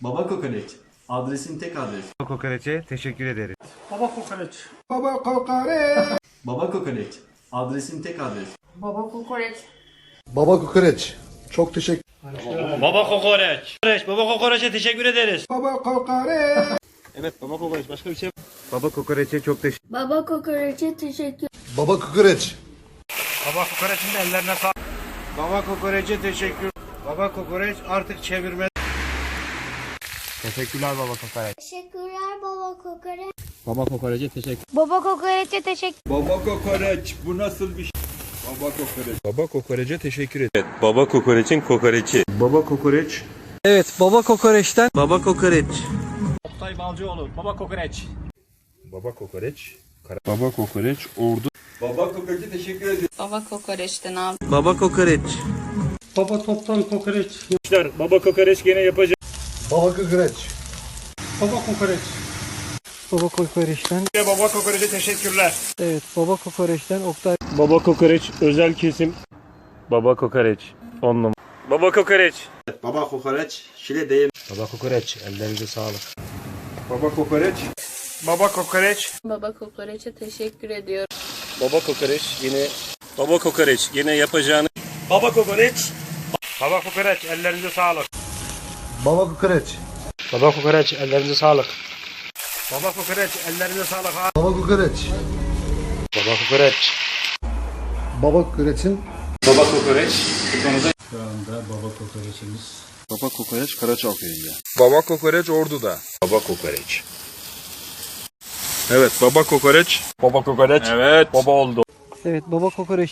Baba kokoreç. Adresin tek adres. Kokoreç'e teşekkür ederiz. Baba kokoreç. Baba kokoreç. Adresin tek adres. Baba kokoreç. Baba kokoreç. Çok teşekkür. Baba kokoreç. Baba kokoreçe teşekkür ederiz. Evet baba kokoreç başka bir şey Baba kokoreç'e çok teşekkür Baba kokoreçe teşekkür. Baba kokoreç. Baba kokoreçin de ellerine sağlık. Baba kokoreç'e teşekkür. Baba kokoreç artık çevirme. Teşekkürler baba kokoreç. Teşekkürler baba kokoreç. Baba kokoreç'e teşekkür. Baba kokoreçe teşekkür. Baba kokoreç bu nasıl bir şey? Baba kokoreç. Baba kokoreç'e teşekkür ederim. Baba kokoreçin kokoreçi. Baba kokoreç. Evet baba kokoreçten Baba kokoreç. Oktay Balcıoğlu. Baba kokoreç. Baba kokoreç. Baba kokoreç ordu. Baba kokoreçe teşekkür ederim. Baba kokoreçten al. Baba kokoreç. Baba toptan kokoreç. Baba kokoreç gene yapacak. Baba kokoreç. Baba kokoreç. baba kokoreçten Baba kokoreçe teşekkürler. evet baba kokoreçten Oktay Baba kokoreç özel kesim. Baba kokoreç. On numara. Baba kokoreç. Baba kokoreç. Şile değil. Baba kokoreç. Ellerinize sağlık. Baba kokoreç. Baba kokoreç. Baba kokoreçe teşekkür ediyorum. Baba kokoreç yine Baba kokoreç yine yapacağını Baba kokoreç Baba kokoreç ellerinize sağlık. Baba kokoreç. Baba kokoreç. Ellerinize sağlık. Baba kokoreç ellerinize sağlık. ha. Baba kokoreç. Baba kokoreç. Baba kokoreçin Baba kokoreç Baba kokoreç Karaçalköy'ünde. Baba kokoreç Ordu'da. Baba kokoreç. Evet baba kokoreç. Baba kokoreç. Evet. Baba oldu. evet baba kokoreç